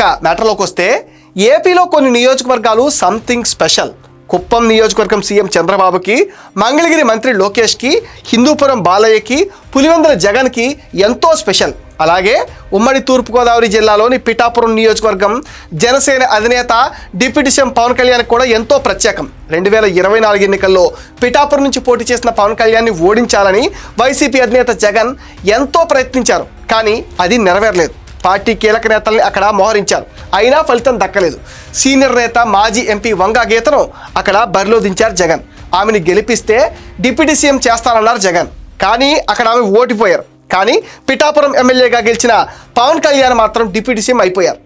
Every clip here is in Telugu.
ఇక మ్యాటర్లోకి వస్తే ఏపీలో కొన్ని నియోజకవర్గాలు సంథింగ్ స్పెషల్. కుప్పం నియోజకవర్గం సీఎం చంద్రబాబుకి మంగళగిరి మంత్రి లోకేష్కి హిందూపురం బాలయ్యకి పులివెందుల జగన్కి ఎంతో స్పెషల్. అలాగే ఉమ్మడి తూర్పుగోదావరి జిల్లాలోని పిఠాపురం నియోజకవర్గం జనసేన అధినేత డిప్యూటీ సీఎం పవన్ కళ్యాణ్ కూడా ఎంతో ప్రత్యేకం. రెండు వేల ఇరవై నాలుగు ఎన్నికల్లో పిఠాపురం నుంచి పోటీ చేసిన పవన్ కళ్యాణ్ని ఓడించాలని వైసీపీ అధినేత జగన్ ఎంతో ప్రయత్నించారు. కానీ అది నెరవేరలేదు. పార్టీ కీలక నేతల్ని అక్కడ మోహరించారు. అయినా ఫలితం దక్కలేదు. సీనియర్ నేత మాజీ ఎంపీ వంగా గీతను అక్కడ బరిలో దించారు జగన్. ఆమెను గెలిపిస్తే డిప్యూటీ సీఎం చేస్తానన్నారు జగన్. కానీ అక్కడ ఆమె ఓడిపోయారు. కానీ పిఠాపురం ఎమ్మెల్యేగా గెలిచిన పవన్ కళ్యాణ్ మాత్రం డిప్యూటీ సీఎం అయిపోయారు.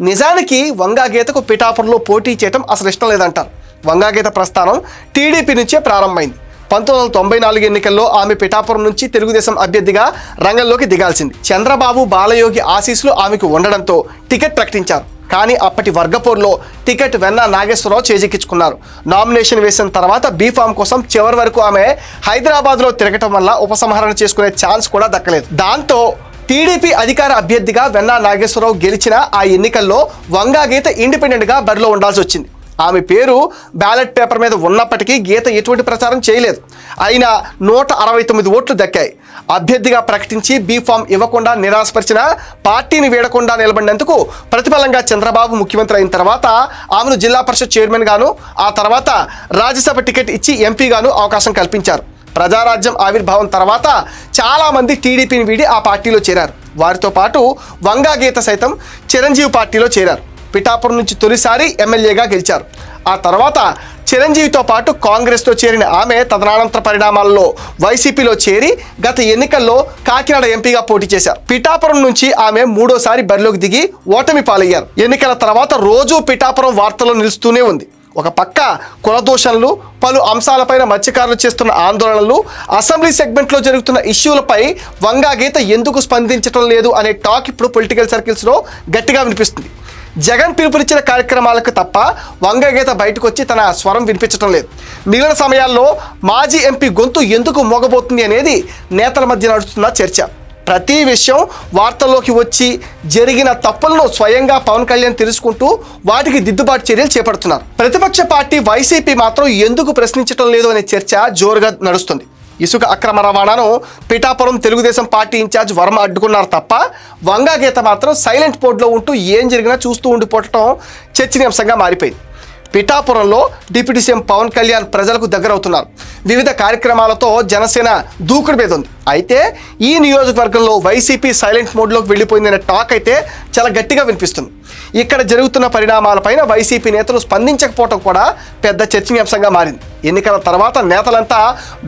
నిజానికి వంగా గీతకు పిఠాపురంలో పోటీ చేయడం అసలు ఇష్టం లేదంటారు. వంగా గీత ప్రస్థానం టీడీపీ నుంచే ప్రారంభమైంది. పంతొమ్మిది వందల తొంభై నాలుగు ఎన్నికల్లో ఆమె పిఠాపురం నుంచి తెలుగుదేశం అభ్యర్థిగా రంగంలోకి దిగాల్సింది. చంద్రబాబు బాలయోగి ఆశీస్సులు ఆమెకు ఉండడంతో టికెట్ ప్రకటించారు. కానీ అప్పటి వర్గపూర్లో టికెట్ వెన్న నాగేశ్వరరావు చేజిక్కించుకున్నారు. నామినేషన్ వేసిన తర్వాత బీఫామ్ కోసం చివరి వరకు ఆమె హైదరాబాద్లో తిరగటం వల్ల ఉపసంహరణ చేసుకునే ఛాన్స్ కూడా దక్కలేదు. దాంతో టీడీపీ అధికార అభ్యర్థిగా వెన్నా నాగేశ్వరరావు గెలిచిన ఆ ఎన్నికల్లో వంగాగీత ఇండిపెండెంట్గా బరిలో ఉండాల్సి వచ్చింది. ఆమె పేరు బ్యాలెట్ పేపర్ మీద ఉన్నప్పటికీ గీత ఎటువంటి ప్రచారం చేయలేదు. అయినా నూట అరవై తొమ్మిది ఓట్లు దక్కాయి. అభ్యర్థిగా ప్రకటించి బీఫామ్ ఇవ్వకుండా నిరాశపరిచిన పార్టీని వీడకుండా నిలబడినందుకు ప్రతిఫలంగా చంద్రబాబు ముఖ్యమంత్రి అయిన తర్వాత ఆమెను జిల్లా పరిషత్ చైర్మన్ గాను ఆ తర్వాత రాజ్యసభ టికెట్ ఇచ్చి ఎంపీగాను అవకాశం కల్పించారు. ప్రజారాజ్యం ఆవిర్భావం తర్వాత చాలామంది టీడీపీని వీడి ఆ పార్టీలో చేరారు. వారితో పాటు వంగా గీత సైతం చిరంజీవి పార్టీలో చేరారు. పిఠాపురం నుంచి తొలిసారి ఎమ్మెల్యేగా గెలిచారు. ఆ తర్వాత చిరంజీవితో పాటు కాంగ్రెస్లో చేరిన ఆమె తదనానంతర పరిణామాల్లో వైసీపీలో చేరి గత ఎన్నికల్లో కాకినాడ ఎంపీగా పోటీ చేశారు. పిఠాపురం నుంచి ఆమె మూడోసారి బరిలోకి దిగి ఓటమి పాలయ్యారు. ఎన్నికల తర్వాత రోజూ పిఠాపురం వార్తల్లో నిలుస్తూనే ఉంది. ఒక పక్క కులదోషణలు పలు అంశాలపైన మత్స్యకారులు చేస్తున్న ఆందోళనలు అసెంబ్లీ సెగ్మెంట్లో జరుగుతున్న ఇష్యూలపై వంగా గీత ఎందుకు స్పందించడం లేదు అనే టాక్ ఇప్పుడు పొలిటికల్ సర్కిల్స్లో గట్టిగా వినిపిస్తుంది. జగన్ పిలుపునిచ్చిన కార్యక్రమాలకు తప్ప వంగగీత బయటకు వచ్చి తన స్వరం వినిపించడం లేదు. మిగిలిన సమయాల్లో మాజీ ఎంపీ గొంతు ఎందుకు మోగబోతుంది అనేది నేతల మధ్య నడుస్తున్న చర్చ. ప్రతి విషయం వార్తల్లోకి వచ్చి జరిగిన తప్పులను స్వయంగా పవన్ కళ్యాణ్ తెలుసుకుంటూ వాటికి దిద్దుబాటు చర్యలు చేపడుతున్నారు. ప్రతిపక్ష పార్టీ వైసీపీ మాత్రం ఎందుకు ప్రశ్నించడం లేదు అనే చర్చ జోరుగా నడుస్తుంది. ఇసుక అక్రమ రవాణాను పిఠాపురం తెలుగుదేశం పార్టీ ఇన్ఛార్జ్ వర్మ అడ్డుకున్నారు తప్ప వంగా గీత మాత్రం సైలెంట్ బోర్డులో ఉంటూ ఏం జరిగినా చూస్తూ ఉండిపోవటం చర్చనీయాంశంగా మారిపోయింది. పిఠాపురంలో డిప్యూటీ సీఎం పవన్ కళ్యాణ్ ప్రజలకు దగ్గరవుతున్నారు. వివిధ కార్యక్రమాలతో జనసేన దూకుడు మీద ఉంది. అయితే ఈ నియోజకవర్గంలో వైసీపీ సైలెంట్ మోడ్లోకి వెళ్ళిపోయిందనే టాక్ అయితే చాలా గట్టిగా వినిపిస్తుంది. ఇక్కడ జరుగుతున్న పరిణామాలపైన వైసీపీ నేతలు స్పందించకపోవటం కూడా పెద్ద చర్చనీయాంశంగా మారింది. ఎన్నికల తర్వాత నేతలంతా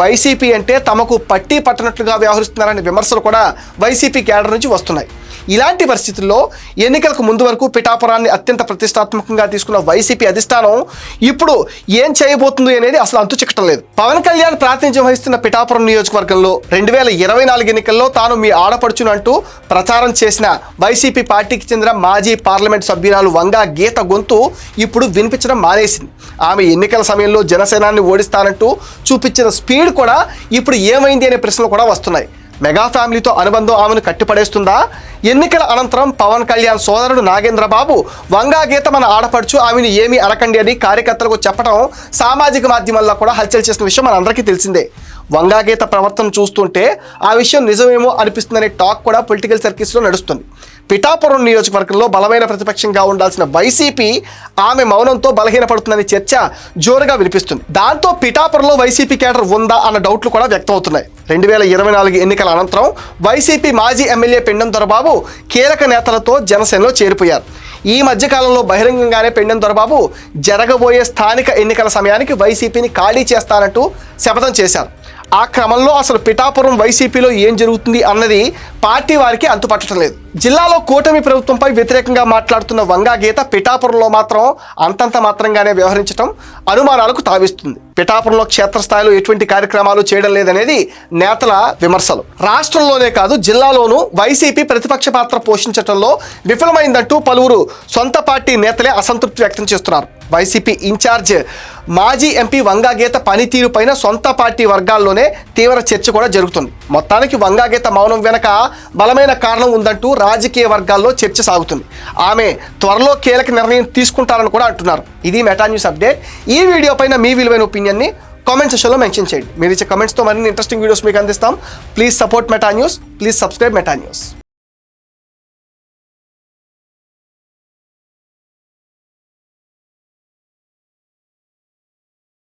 వైసీపీ అంటే తమకు పట్టి పట్టనట్లుగా వ్యవహరిస్తున్నారనే విమర్శలు కూడా వైసీపీ క్యాడర్ నుంచి వస్తున్నాయి. ఇలాంటి పరిస్థితుల్లో ఎన్నికలకు ముందు వరకు పిఠాపురాన్ని అత్యంత ప్రతిష్టాత్మకంగా తీసుకున్న వైసీపీ అధిష్టానం ఇప్పుడు ఏం చేయబోతుంది అనేది అసలు అంతు చిక్కటం లేదు. పవన్ కళ్యాణ్ ప్రాతినిధ్యం వహిస్తున్న పిఠాపురం నియోజకవర్గంలో రెండు వేల ఇరవై నాలుగు ఎన్నికల్లో తాను మీ ఆడపడుచునంటూ ప్రచారం చేసిన వైసీపీ పార్టీకి చెందిన మాజీ పార్లమెంట్ సభ్యురాలు వంగా గీత గొంతు ఇప్పుడు వినిపించడం మానేసింది. ఆమె ఎన్నికల సమయంలో జనసేనాన్ని ఓడిస్తానంటూ చూపించిన స్పీడ్ కూడా ఇప్పుడు ఏమైంది అనే ప్రశ్నలు కూడా వస్తున్నాయి. మెగా ఫ్యామిలీతో అనుబంధం ఆమెను కట్టిపడేస్తుందా? ఎన్నికల అనంతరం పవన్ కళ్యాణ్ సోదరుడు నాగేంద్రబాబు వంగా గీత మన ఆడపడుచు ఆమెను ఏమీ అరకండి అని కార్యకర్తలకు చెప్పడం సామాజిక మాధ్యమాల్లో కూడా హల్చల్ చేసిన విషయం మనందరికీ తెలిసిందే. వంగాగీత ప్రవర్తన చూస్తుంటే ఆ విషయం నిజమేమో అనిపిస్తుందనే టాక్ కూడా పొలిటికల్ సర్కిల్స్లో నడుస్తుంది. పిఠాపురం నియోజకవర్గంలో బలమైన ప్రతిపక్షంగా ఉండాల్సిన వైసీపీ ఆమె మౌనంతో బలహీనపడుతుందనే చర్చ జోరుగా వినిపిస్తుంది. దాంతో పిఠాపురంలో వైసీపీ కేడర్ ఉందా అన్న డౌట్లు కూడా వ్యక్తమవుతున్నాయి. రెండు వేల ఇరవై నాలుగు ఎన్నికల అనంతరం వైసీపీ మాజీ ఎమ్మెల్యే పెండం దొరబాబు కీలక నేతలతో జనసేనలో చేరిపోయారు. ఈ మధ్యకాలంలో బహిరంగంగానే పెండెం దొరబాబు జరగబోయే స్థానిక ఎన్నికల సమయానికి వైసీపీని ఖాళీ చేస్తానంటూ శపథం చేశారు. ఆ క్రమంలో అసలు పిఠాపురం వైసీపీలో ఏం జరుగుతుంది అన్నది పార్టీ వారికి అంతుపట్టడం లేదు. జిల్లాలో కూటమి ప్రభుత్వంపై వ్యతిరేకంగా మాట్లాడుతున్న వంగా గీత పిఠాపురంలో మాత్రం అంతంత మాత్రంగానే వ్యవహరించడం అనుమానాలకు తావిస్తుంది. పిఠాపురంలో క్షేత్రస్థాయిలో ఎటువంటి కార్యక్రమాలు చేయడం లేదనేది నేతల విమర్శలు. రాష్ట్రంలోనే కాదు జిల్లాలోనూ వైసీపీ ప్రతిపక్ష పాత్ర పోషించడంలో విఫలమైందంటూ పలువురు సొంత పార్టీ నేతలే అసంతృప్తి వ్యక్తం చేస్తున్నారు. వైసీపీ ఇన్ఛార్జ్ మాజీ ఎంపీ వంగాగీత పనితీరుపైన సొంత పార్టీ వర్గాల్లోనే తీవ్ర చర్చ కూడా జరుగుతుంది. మొత్తానికి వంగాగీత మౌనం వెనక బలమైన కారణం ఉందంటూ రాజకీయ వర్గాల్లో చర్చ సాగుతుంది. ఆమె త్వరలో కీలక నిర్ణయం తీసుకుంటారని కూడా అంటున్నారు. ఇది మెటా న్యూస్ అప్డేట్. ఈ వీడియో పైన మీ విలువైన ఒపీనియన్ని కామెంట్ సెషన్లో మెన్షన్ చేయండి. మీరు ఇచ్చే కమెంట్స్తో మరిన్ని ఇంట్రెస్టింగ్ వీడియోస్ మీకు అందిస్తాం. Please support Meta news. Please subscribe Meta news.